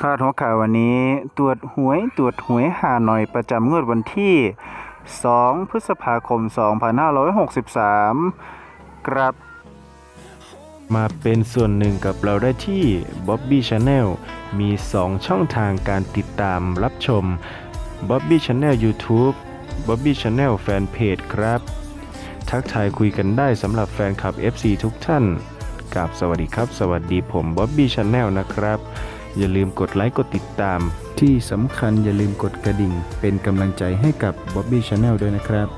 พาดหัวข่าววันนี้ตรวจหวยตรวจหวยหาหน่อยประจำงวดวันที่ 2 พฤษภาคม 2563ครับ มาเป็นส่วนหนึ่งกับเราได้ที่ Bobby Channel มี 2 ช่องทางการติดตามรับชม Bobby Channel YouTube Bobby Channel Fanpage ครับ ทักทายคุยกันได้สำหรับแฟนคลับ FC ทุกท่านกับสวัสดีครับ สวัสดีผม Bobby Channel นะครับ อย่าลืมกดไลค์กดติดตาม ที่สำคัญอย่าลืมกดกระดิ่ง เป็นกำลังใจให้กับ Bobby Channel ด้วยนะครับ